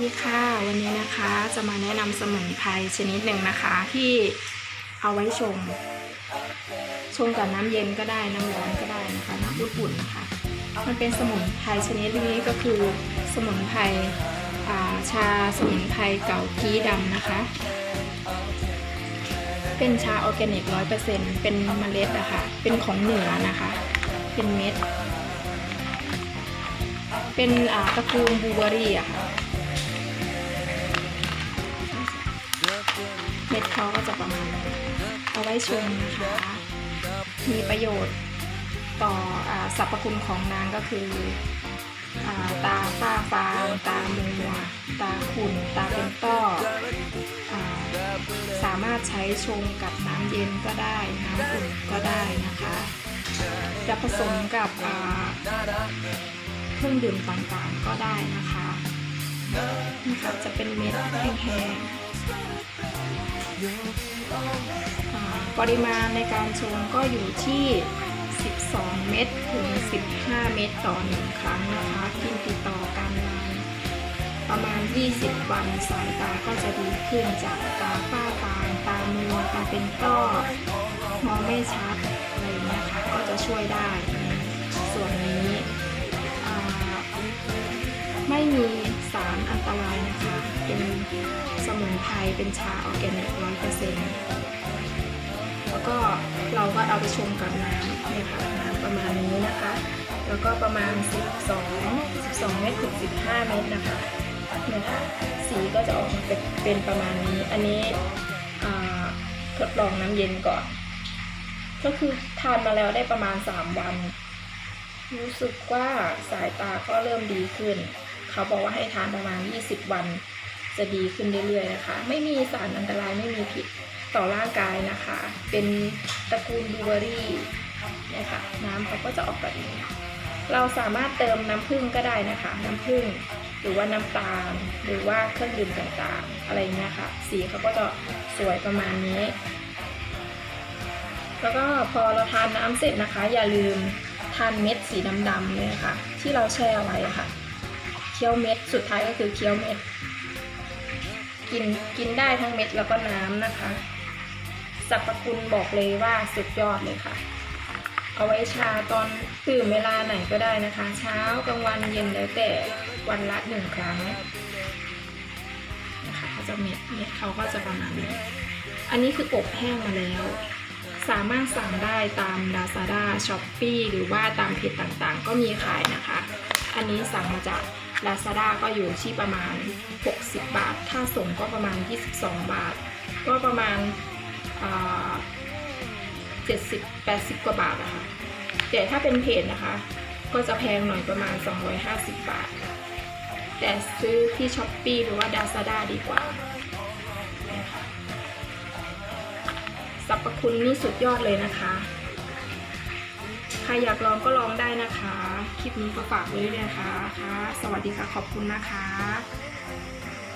ดีค่ะวันนี้นะคะจะมาแนะนำสมุนไพรชนิดหนึ่งนะคะ ที่เอาไว้ชง ชงกับน้ำเย็นก็ได้น้ำร้อนก็ได้นะคะน้ำอุ่นๆนะคะ มันเป็นสมุนไพรชนิดนี้ก็คือสมุนไพราชาสมุนไพรเก่ากี้ดำนะคะ เป็นชาออร์แกนิกร้อยเปอร์เซ็นเป็นเมล็ดอะคะ่ะเป็นของเหนือนะคะ เป็นเม็ดเป็นอาตระกูลบูเบอรี่อะค่ะ เม็ดเขาก็จะประมาณนี้เอาไว้ชงนะคะ มีประโยชน์ต่ออสรรพคุณของนางก็คืออตาฝ้าฟางตามัวตาขุ่น ตาเป็นต้อสามารถใช้ชงกับน้ำเย็นก็ได้ น้ำอุ่นก็ได้นะคะ จะผสมกับเครื่องดื่มต่างๆก็ได้นะคะนะคะจะเป็นเม็ดแห้งๆ ปริมาณในการชงก็อยู่ที่ 12 เม็ดถึง 15 เม็ดต่อหนึ่งครั้งนะคะกินติดต่อกันนานประมาณ 20 วันสายตาก็จะดีขึ้นจากตาฝ้าฟางตามัวตาเป็นต้อมองไม่ชัดอะไรอย่างเงี้ยค่ะก็จะช่วยได้ส่วนนี้ไม่มีสารอันตราย ไพรเป็นชาออร์แกนิกร้อยเปอร์เซ็นต์แล้วก็เราก็เอาไปชงกับน้ำเนี่ยค่ะน้ำประมาณนี้นะคะ แล้วก็ประมาณ 12 12เม็ดถึง15 เม็ดนะคะเนี่ยค่ะสีก็จะออกมาเป็นประมาณนี้ อันนี้ทดลองน้ำเย็นก่อน ก็คือทานมาแล้วได้ประมาณ 3 วัน รู้สึกว่าสายตาก็เริ่มดีขึ้น เขาบอกว่าให้ทานประมาณ 20 วัน จะดีขึ้นเรื่อยๆนะคะ ไม่มีสารอันตรายไม่มีพิษต่อร่างกายนะคะ เป็นตระกูลบลูเบอรี่เนี่ยค่ะน้ำเขาก็จะออกแบบนี้ เราสามารถเติมน้ำผึ้งก็ได้นะคะ น้ำผึ้งหรือว่าน้ำตาล หรือว่าเครื่องดื่มต่างๆ อะไรเงี้ยค่ะ สีเขาก็จะสวยประมาณนี้ แล้วก็พอเราทานน้ำเสร็จนะคะ อย่าลืมทานเม็ดสีดำๆเลยค่ะ ที่เราแช่ไว้ะค่ะ เคี้ยวเม็ด สุดท้ายก็คือเคี้ยวเม็ด กินกินได้ทั้งเม็ดแล้วก็น้ำนะคะสรรพคุณบอกเลยว่าสุดยอดเลยค่ะ เอาไว้ชาตอนตื่นเวลาไหนก็ได้นะคะ เช้ากลางวันเย็นแล้วแต่วันละหนึ่งครั้งนะคะเขาจะเม็ดเม็ดเขาก็จะประมาณนี้อันนี้คืออบแห้งมาแล้ว สามารถสั่งได้ตาม Lazada Shopee หรือว่าตามเพจต่างๆ ก็มีขายนะคะ อันนี้สั่งมาจาก Lazada ก็อยู่ที่ประมาณ 60 บาท ถ้าส่งก็ประมาณ 22 บาท ก็ประมาณเจ็ดสิบแปดสิบกว่าบาทนะคะแต่ถ้าเป็นเพจนะคะ ก็จะแพงหน่อยประมาณ 250 บาท แต่ซื้อที่ s h อ p e e หรือว่า Lazada ดีกว่านะคะสรรพคุณนี่สุดยอดเลยนะคะ ใครอยากลองก็ลองได้นะคะ คลิปนี้ก็ฝากไว้ด้วยนะคะค่ะสวัสดีค่ะ ขอบคุณนะคะ